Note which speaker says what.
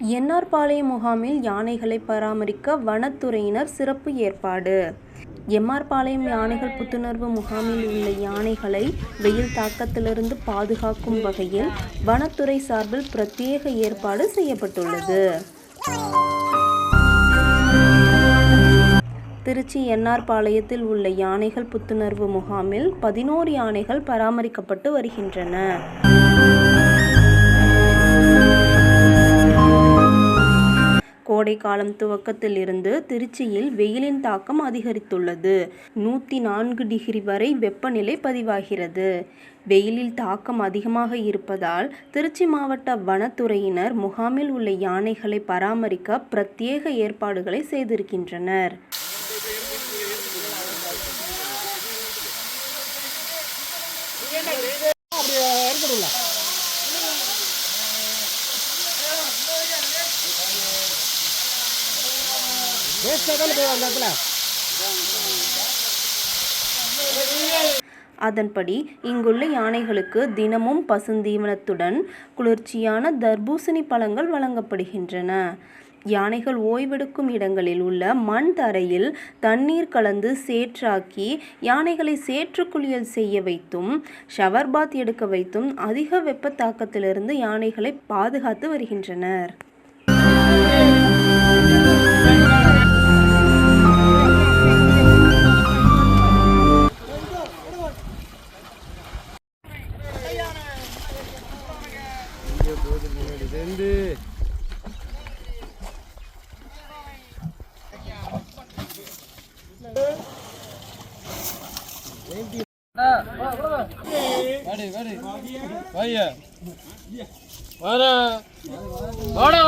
Speaker 1: NR பாளையம் முகாமில் யானைகளை பராமரிக்க வனத்துறையினர் சிறப்பு ஏற்பாடு. எம்ஆர் பாளையம் யானைகள் புத்துணர்வு முகாமில் உள்ள யானைகளை வெயில் தாக்கத்திலிருந்து பாதுகாக்கும் வகையில் வனத்துறை சார்பில் பிரத்யேக ஏற்பாடு செய்யப்பட்டுள்ளது. திருச்சி என்ஆர் பாளையத்தில் உள்ள யானைகள் புத்துணர்வு முகாமில் பதினோரு யானைகள் பராமரிக்கப்பட்டு வருகின்றன. கோடை காலம் துவக்கத்தில் இருந்து திருச்சியில் வெயிலின் தாக்கம் அதிகரித்துள்ளது. நூற்றி நான்கு டிகிரி வரை வெப்பநிலை பதிவாகிறது. வெயிலில் தாக்கம் அதிகமாக இருப்பதால் திருச்சி மாவட்ட வனத்துறையினர் முகாமில் உள்ள யானைகளை பராமரிக்க பிரத்யேக ஏற்பாடுகளை செய்திருக்கின்றனர்.
Speaker 2: வேஸ்ட்டாக தானே போய் அந்த இடத்துல
Speaker 1: அதன்படி இங்குள்ள யானைகளுக்கு தினமும் பசுந்தீவனத்துடன் குளிர்ச்சியான தர்பூசணி பழங்கள் வழங்கப்படுகின்றன. யானைகள் ஓய்வெடுக்கும் இடங்களில் உள்ள மண் தரையில் தண்ணீர் கலந்து சேற்றாக்கி யானைகளை சேற்று குளியல் செய்ய வைத்தும் ஷவர் பாத் எடுக்க வைத்தும் அதிக வெப்ப தாக்கத்திலிருந்து யானைகளை பாதுகாத்து வருகின்றனர்.
Speaker 2: ரெண்டு வாடி வாடி வாடா வாடா